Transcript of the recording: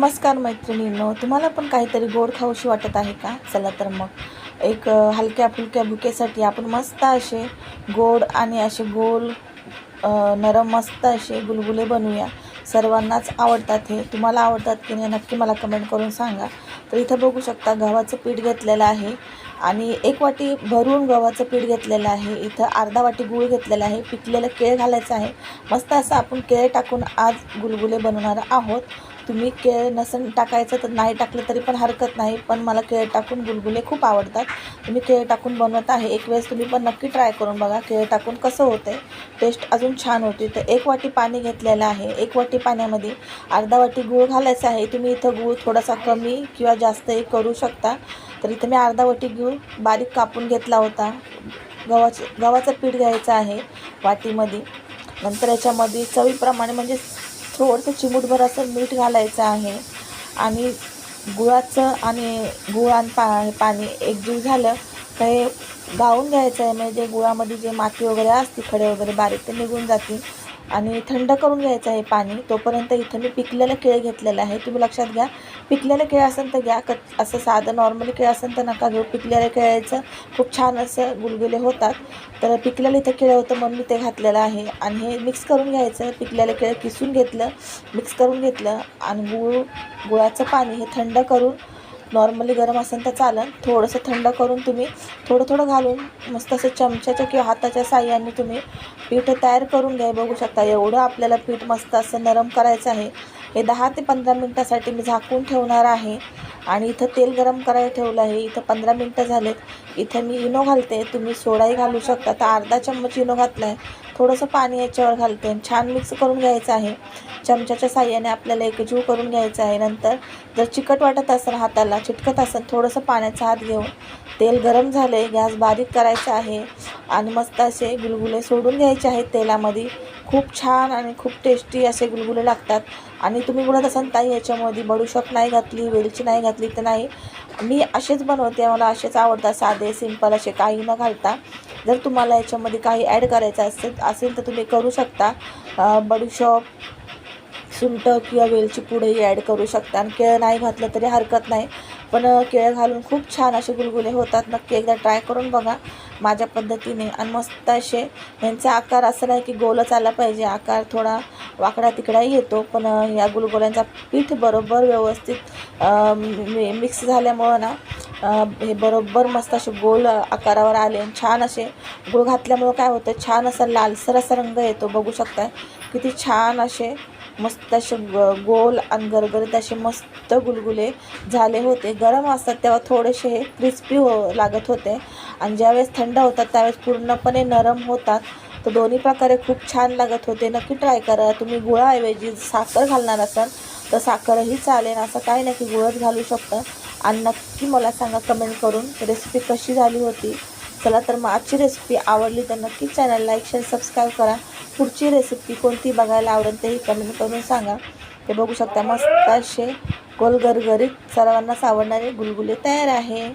नमस्कार मैत्रिणींनो तुम्हाला पण काहीतरी गोड खाऊशी वाटत आहे का? चला तर मग. एक हलक्या फुलक्या भुकेसाठी आपण मस्त असे गोड आणि असे गोल नरम मस्त असे गुलगुले बनवूया. सर्वांनाच आवडतात हे. तुम्हाला आवडतात की नाही नक्की मला कमेंट करून सांगा. तर इथं बघू शकता गव्हाचं पीठ घेतलेलं आहे आणि एक वाटी भरून गव्हाचं पीठ घेतलेलं आहे. इथं अर्धा वाटी गूळ घेतलेला आहे. पिकलेलं केळ घालायचं आहे. मस्त असं आपण केळ टाकून आज गुलगुले बनवणार आहोत. तुम्ही केळ नसन टाकायचं तर नाही टाकलं तरी पण हरकत नाही पण मला केळ टाकून गुलगुले खूप आवडतात. तुम्ही केळ टाकून बनवत आहे एक वेळेस तुम्ही पण नक्की ट्राय करून बघा केळ टाकून कसं होतं आहे टेस्ट अजून छान होते. तर एक वाटी पाणी घेतलेलं आहे एक वाटी पाण्यामध्ये. अर्धा वाटी गूळ घालायचा आहे तुम्ही इथं गूळ थोडासा कमी किंवा जास्तही करू शकता. तर इथं मी अर्धा वाटी गूळ बारीक कापून घेतला होता. गव्हाचं गव्हाचं पीठ घ्यायचं आहे वाटीमध्ये. नंतर याच्यामध्ये चवीप्रमाणे म्हणजे थोडंसं चिमूटभर असं मीठ घालायचं आहे. आणि गुळाचं आणि गुळ आणि पा पाणी एकजीव झालं तर हे गाळून घ्यायचं आहे. म्हणजे गुळामध्ये जे माती वगैरे असते खडे वगैरे बारीक ते निघून जातील. आणि थंड करून घ्यायचं आहे पाणी. तोपर्यंत इथं मी पिकलेलं केळ घेतलेलं आहे. तुम्ही लक्षात घ्या पिकलेलं केळ असेल तर घ्या. कच असं साधं नॉर्मली केळ असेल तर नका घेऊ. पिकलेल्या केळ्याचं खूप छान असं गुलगुले होतात. तर पिकलेलं इथं केळं होतं म्हणून मी ते घातलेलं आहे. आणि हे मिक्स करून घ्यायचं. पिकलेलं केळं किसून घेतलं मिक्स करून घेतलं. आणि गूळ गुळाचं पाणी हे थंड करून नॉर्मली गरम असेल तर चालेल. थोडंसं थंड करून तुम्ही थोडं थोडं घालून मस्त असं चमच्याच्या किंवा हाताच्या साह्याने तुम्ही पीठ तयार करून घ्या. बघू शकता एवढं आपल्याला पीठ मस्त असं नरम करायचं आहे. हे दहा ते पंधरा मिनटासाठी मी झाकून ठेवणार आहे. आणि इथं तेल गरम करायला ठेवलं आहे. इथं पंधरा मिनटं झालेत. इथं मी इनो घालते. तुम्ही सोडाही घालू शकता. तर अर्धा चम्मच इनो घातला आहे थोडंसं पाणी याच्यावर घालते आणि छान मिक्स करून घ्यायचं आहे. चमच्याच्या साह्याने आपल्याला एकजीव करून घ्यायचं आहे. नंतर जर चिकट वाटत असेल हाताला चिटकत असेल थोडंसं पाण्याचा हात घेऊन तेल गरम झाले गॅस बारीक करायचा आहे आणि मस्त असे गुलगुले सोडून घ्यायचे आहेत तेलामध्ये. खूप छान आणि खूप टेस्टी असे गुलगुले लागतात. आणि तुम्ही बोलत असाल ताई याच्यामध्ये बडूशॉप नाही घातली वेलची नाही घातली. तर नाही. मी असेच बनवते. मला असेच आवडतात साधे सिंपल असे काही न घालता. जर तुम्हाला याच्यामध्ये काही ॲड करायचं असेल असेल तर तुम्ही करू शकता. बडीशॉप सुंठ किंवा वेलची पुढेही ॲड करू शकता. आणि केळ नाही घातलं तरी हरकत नाही. पण केळ घालून खूप छान असे गुलगुले होतात. नक्की एकदा ट्राय करून बघा माझ्या पद्धतीने. आणि मस्त असे यांचा आकार असं नाही की गोलच आला पाहिजे. आकार थोडा वाकडा तिकडाही येतो. पण या गुलगुल्यांचा पीठ बरोबर व्यवस्थित मिक्स झाल्यामुळं ना हे बरोबर मस्त असे गोल आकारावर आले आणि छान असे गुळ घातल्यामुळं काय होतं छान असा लालसर असा रंग येतो बघू शकताय. किती छान असे मस्त असे गोल आणि गरगरीत असे मस्त गुलगुले झाले होते. गरम असतात तेव्हा थोडेसे हे क्रिस्पी हो लागत होते. आणि ज्यावेळेस थंड होतात त्यावेळेस पूर्णपणे नरम होतात. तर दोन्ही प्रकारे खूप छान लागत होते. नक्की ट्राय करा. तुम्ही गुळाऐवजी साखर घालणार असाल तर साखरही चालेल. असं काही नाही की गुळच घालू शकतं. आणि नक्की मला सांगा कमेंट करून. रेसिपी कशी झाली होती? चला तर मग आजची रेसिपी आवडली तर नक्की चॅनल लाईक शेअर सबस्क्राईब करा. पुढची रेसिपी कोणती बघायला आवडेल तेही कमेंट करून सांगा. ते बघू शकता मस्त असे गोलगरगरीत सर्वांनाच आवडणारे गुलगुले तयार आहे.